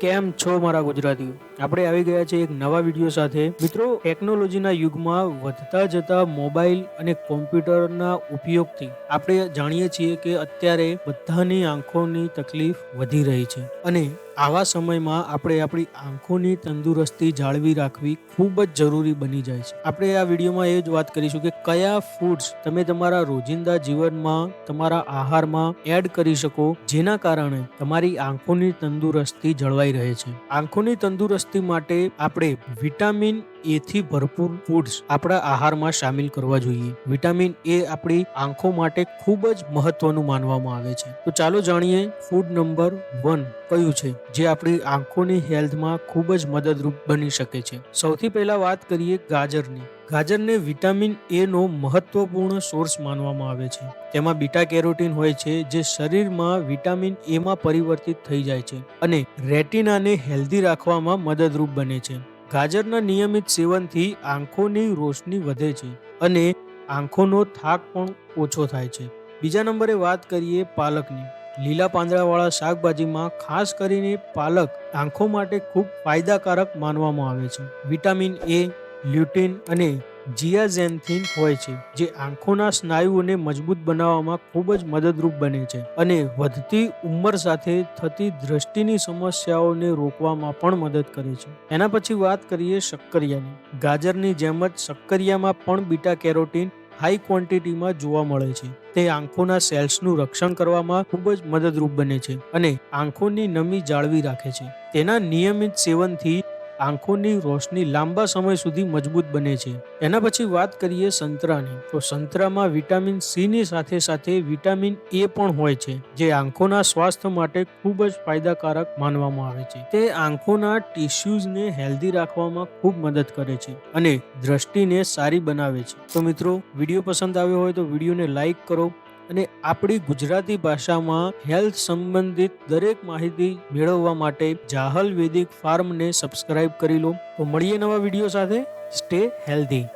કેમ છો મારા ગુજરાતીઓ? આપણે આવી ગયા છે એક નવા વીડિયો સાથે. મિત્રો ટેકનોલોજીના યુગમાં વધતા જતા મોબાઈલ અને કોમ્પ્યુટરના ઉપયોગથી આપણે જાણીએ છીએ કે અત્યારે બધાની આંખોની તકલીફ વધી રહી છે. અને આવા સમયમાં આપણે આપણી આંખોની તંદુરસ્તી જાળવી રાખવી ખૂબ જ જરૂરી બની જાય છે. આપણે આ વિડીયોમાં એ જ વાત કરીશું કે કયા ફૂડ્સ તમે તમારા રોજિંદા જીવનમાં તમારા આહારમાં એડ કરી શકો, જેના કારણે તમારી આંખોની તંદુરસ્તી જળવાઈ રહે છે. આંખોની તંદુરસ્તી માટે આપણે વિટામિન એ થી ભરપૂર ફૂડ્સ આપણા આહારમાં સામેલ કરવા જોઈએ. વિટામિન એ આપણી આંખો માટે ખૂબ જ મહત્વનું માનવામાં આવે છે. તો ચાલો જાણીએ ફૂડ નંબર વન કયું છે, જે આપણી આંખોની હેલ્થમાં ખૂબ જ મદદરૂપ બની શકે છે. સૌથી પહેલા વાત કરીએ ગાજરની. ગાજરને વિટામિન એ નો મહત્વપૂર્ણ સોર્સ માનવામાં આવે છે. તેમાં બીટા કેરોટીન હોય છે, જે શરીરમાં વિટામિન એમાં પરિવર્તિત થઈ જાય છે અને રેટિનાને હેલ્ધી રાખવામાં મદદરૂપ બને છે. ગાજરના નિયમિત સેવનથી આંખોની રોશની વધે છે અને આંખોનો થાક પણ ઓછો થાય છે. બીજા નંબરે વાત કરીએ પાલકની. લીલા પાંદડાવાળા શાકભાજીમાં ખાસ કરીને પાલક આંખો માટે ખૂબ ફાયદાકારક માનવામાં આવે છે. વિટામિન એ, લ્યુટિન અને જીયાઝેન્થિન હોય છે, જે આંખોના સ્નાયુઓને મજબૂત બનાવવામાં ખૂબ જ મદદરૂપ બને છે અને વધતી ઉંમર સાથે થતી દ્રષ્ટિની સમસ્યાઓને રોકવામાં પણ મદદ કરે છે. એના પછી વાત કરીએ શક્કરિયાની. ગાજરની જેમ જ શક્કરિયામાં પણ બીટા કેરોટીન હાઈ ક્વોન્ટિટીમાં જોવા મળે છે. તે આંખોના સેલ્સનું રક્ષણ કરવામાં ખૂબ જ મદદરૂપ બને છે અને આંખોની નમી જાળવી રાખે છે. તેના નિયમિત સેવનથી આંખોની રોશની લાંબા સમય સુધી મજબૂત બને છે. એના પછી વાત કરીએ સંતરાની. તો સંતરામાં વિટામિન સીની સાથે સાથે વિટામિન એ પણ હોય છે, જે આંખોના સ્વાસ્થ્ય માટે ખૂબ જ ફાયદાકારક માનવામાં આવે છે. તે આંખોના ટિશ્યુઝને હેલ્ધી રાખવામાં ખૂબ મદદ કરે છે અને દ્રષ્ટિને સારી બનાવે છે. તો મિત્રો, વીડિયો પસંદ આવ્યો હોય તો વિડીયોને લાઈક કરો અને આપણી ગુજરાતી ભાષામાં હેલ્થ સંબંધિત દરેક માહિતી મેળવવા માટે જાહલ વેદિક ફાર્મને સબસ્ક્રાઇબ કરી લો. તો મળીએ નવા વીડિયો સાથે. Stay healthy.